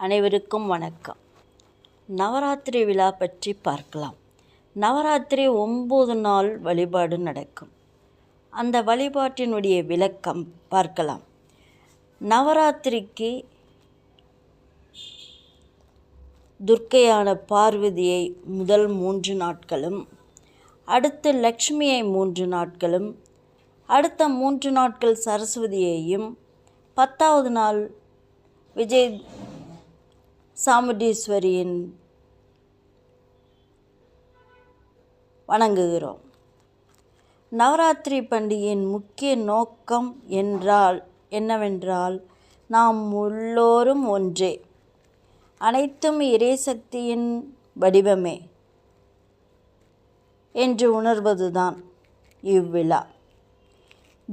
அனைவருக்கும் வணக்கம். நவராத்திரி விழா பற்றி பார்க்கலாம். நவராத்திரி ஒம்பது நாள் வழிபாடு நடக்கும். அந்த வழிபாட்டினுடைய விளக்கம் பார்க்கலாம். நவராத்திரிக்கு துர்க்கையான பார்வதியை முதல் மூன்று நாட்களும் அடுத்து லக்ஷ்மியை மூன்று நாட்களும் அடுத்த மூன்று நாட்கள் சரஸ்வதியையும் பத்தாவது நாள் விஜய் சாமுண்டீஸ்வரியின் வணங்குகிறோம். நவராத்திரி பண்டிகையின் முக்கிய நோக்கம் என்றால் என்னவென்றால் நாம் எல்லோரும் ஒன்றே. அனைத்தும் இறைசக்தியின் வடிவமே என்று உணர்வதுதான் இவ்விழா.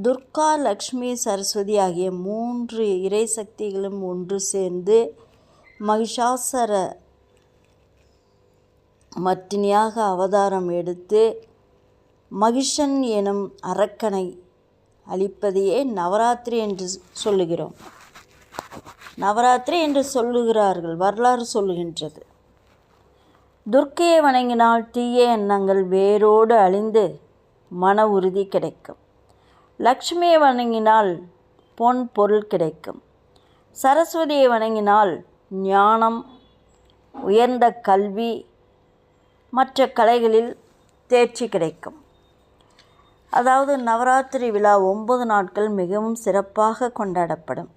துர்கா லக்ஷ்மி சரஸ்வதி ஆகிய மூன்று இறைசக்திகளும் ஒன்று சேர்ந்து மகிஷாசர மர்த்தினியாக அவதாரம் எடுத்து மகிஷன் எனும் அரக்கனை அழிப்பதையே நவராத்திரி என்று சொல்லுகிறோம். நவராத்திரி என்று சொல்லுகிறார்கள் வரலாறு சொல்லுகின்றது. துர்க்கையை வணங்கினால் தீய எண்ணங்கள் வேரோடு அழிந்து மன உறுதி கிடைக்கும். லக்ஷ்மியை வணங்கினால் பொன் பொருள் கிடைக்கும். சரஸ்வதியை வணங்கினால் ஞானம் உயர்ந்த கல்வி மற்ற கலைகளில் தேர்ச்சி கிடைக்கும். அதாவது நவராத்திரி விழா ஒன்பது நாட்கள் மிகவும் சிறப்பாக கொண்டாடப்படும்.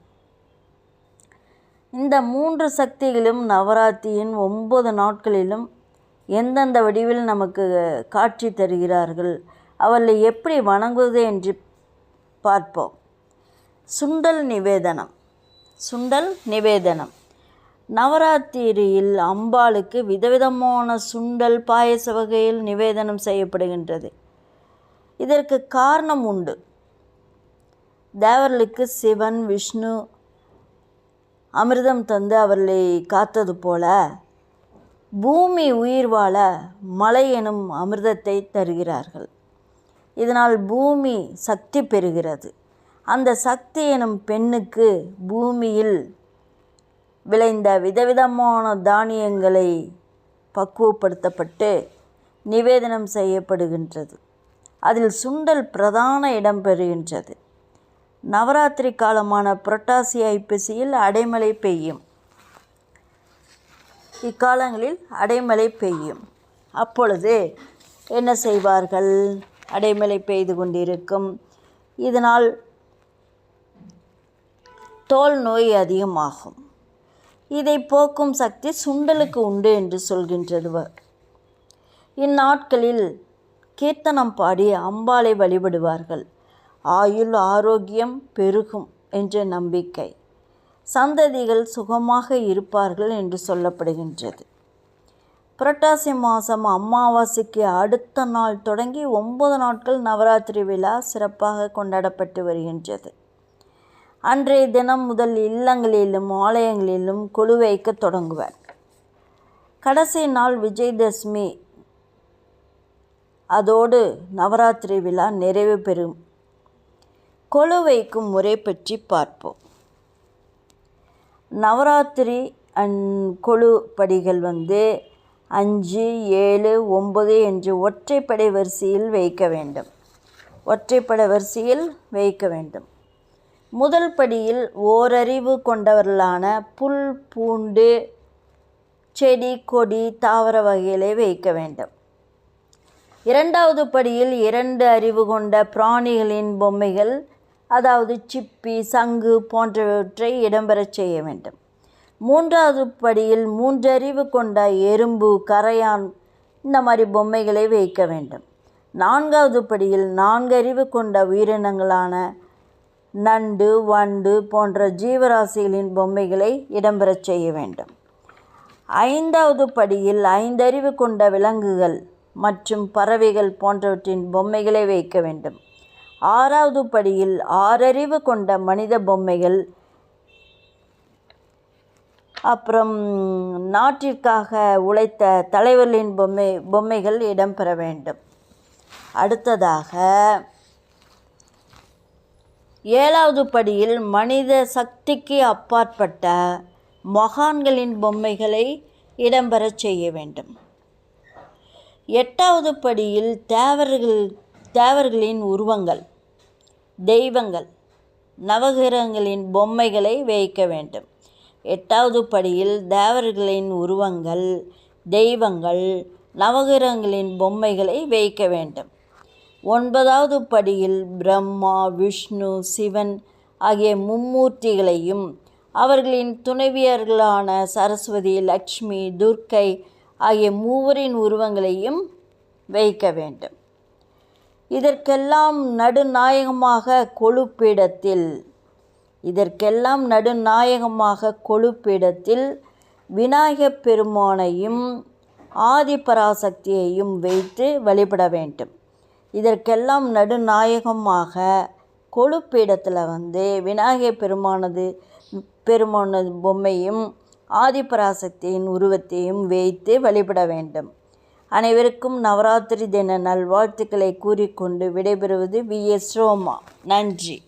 இந்த மூன்று சக்திகளும் நவராத்திரியின் ஒன்பது நாட்களிலும் எந்தெந்த வடிவில் நமக்கு காட்சி தருகிறார்கள் அவர்களை எப்படி வணங்குவது என்று பார்ப்போம். சுண்டல் நிவேதனம். சுண்டல் நிவேதனம். நவராத்திரியில் அம்பாளுக்கு விதவிதமான சுண்டல் பாயச வகையில் நிவேதனம் செய்யப்படுகின்றது. இதற்கு காரணம் உண்டு. தேவர்களுக்கு சிவன் விஷ்ணு அமிர்தம் தந்து அவர்களை காத்தது போல பூமி உயிர் வாழ மலை எனும் அமிர்தத்தை தருகிறார்கள். இதனால் பூமி சக்தி பெறுகிறது. அந்த சக்தி எனும் பெண்ணுக்கு பூமியில் விளைந்த விதவிதமான தானியங்களை பக்குவப்படுத்தப்பட்டு நிவேதனம் செய்யப்படுகின்றது. அதில் சுண்டல் பிரதான இடம் பெறுகின்றது. நவராத்திரி காலமான புரட்டாசி ஐப்பசியில் அடைமழை பெய்யும். இக்காலங்களில் அடைமழை பெய்யும். அப்பொழுது என்ன செய்வார்கள்? அடைமழை பெய்து கொண்டிருக்கும். இதனால் தோல் நோய் அதிகமாகும். இதை போக்கும் சக்தி சுண்டலுக்கு உண்டு என்று சொல்கின்றது இந்நாட்களில் கீர்த்தனம் பாடி அம்பாளை வழிபடுவார்கள். ஆயுள் ஆரோக்கியம் பெருகும் என்ற நம்பிக்கை. சந்ததிகள் சுகமாக இருப்பார்கள் என்று சொல்லப்படுகின்றது. புரட்டாசி மாதம் அமாவாசைக்கு அடுத்த நாள் தொடங்கி ஒன்பது நாட்கள் நவராத்திரி விழா சிறப்பாக கொண்டாடப்பட்டு வருகின்றது. அன்றைய தினம் முதல் இல்லங்களிலும் ஆலயங்களிலும் குழு வைக்க தொடங்குவர். கடைசி நாள் விஜயதசமி. அதோடு நவராத்திரி விழா நிறைவு பெறும். கொலு வைக்கும் முறை பற்றி பார்ப்போம். நவராத்திரி அன் கொலு படிகள் வந்து அஞ்சு ஏழு ஒம்பது என்று ஒற்றைப்படை வரிசையில் வைக்க வேண்டும். ஒற்றைப்படை வரிசையில் வைக்க வேண்டும். முதல் படியில் ஓரறிவு கொண்டவர்களான புல் பூண்டு செடி கொடி தாவர வகைகளை வைக்க வேண்டும். இரண்டாவது படியில் இரண்டு அறிவு கொண்ட பிராணிகளின் பொம்மைகள் அதாவது சிப்பி சங்கு போன்றவற்றை இடம்பெறச் செய்ய வேண்டும். மூன்றாவது படியில் மூன்றறிவு கொண்ட எறும்பு கரையான் இந்த மாதிரி பொம்மைகளை வைக்க வேண்டும். நான்காவது படியில் நான்கறிவு கொண்ட உயிரினங்களான நண்டு வண்டு போன்ற ஜீவராசிகளின் பொம்மைகளை இடம்பெறச் செய்ய வேண்டும். ஐந்தாவது படியில் ஐந்தறிவு கொண்ட விலங்குகள் மற்றும் பறவைகள் போன்றவற்றின் பொம்மைகளை வைக்க வேண்டும். ஆறாவது படியில் ஆறறிவு கொண்ட மனித பொம்மைகள். அப்புறம் நாட்டிற்காக உழைத்த தலைவர்களின் பொம்மை பொம்மைகள் இடம்பெற வேண்டும். அடுத்ததாக ஏழாவது படியில் மனித சக்திக்கு அப்பாற்பட்ட மகான்களின் பொம்மைகளை இடம்பெறச் செய்ய வேண்டும். எட்டாவது படியில் தேவர்கள் தேவர்களின் உருவங்கள் தெய்வங்கள் நவகிரகங்களின் பொம்மைகளை வைக்க வேண்டும். எட்டாவது படியில் தேவர்களின் உருவங்கள் தெய்வங்கள் நவகிரகங்களின் பொம்மைகளை வைக்க வேண்டும். ஒன்பதாவது படியில் பிரம்மா விஷ்ணு சிவன் ஆகிய மும்மூர்த்திகளையும் அவர்களின் துணைவியர்களான சரஸ்வதி லக்ஷ்மி துர்க்கை ஆகிய மூவரின் உருவங்களையும் வைக்க வேண்டும். இதற்கெல்லாம் நடுநாயகமாக கொழுப்பீடத்தில் இதற்கெல்லாம் நடுநாயகமாக கொழுப்பீடத்தில் விநாயகப் பெருமானையும் ஆதிபராசக்தியையும் வைத்து வழிபட வேண்டும். இதற்கெல்லாம் நடுநாயகமாக கொழுப்பீடத்தில் வந்து விநாயகர் பெருமானது பெருமானது பொம்மையும் ஆதிபராசக்தியின் உருவத்தையும் வைத்து வழிபட வேண்டும். அனைவருக்கும் நவராத்திரி தின நல்வாழ்த்துக்களை கூறிக்கொண்டு விடைபெறுவது வி எஸ் ரோமா. நன்றி.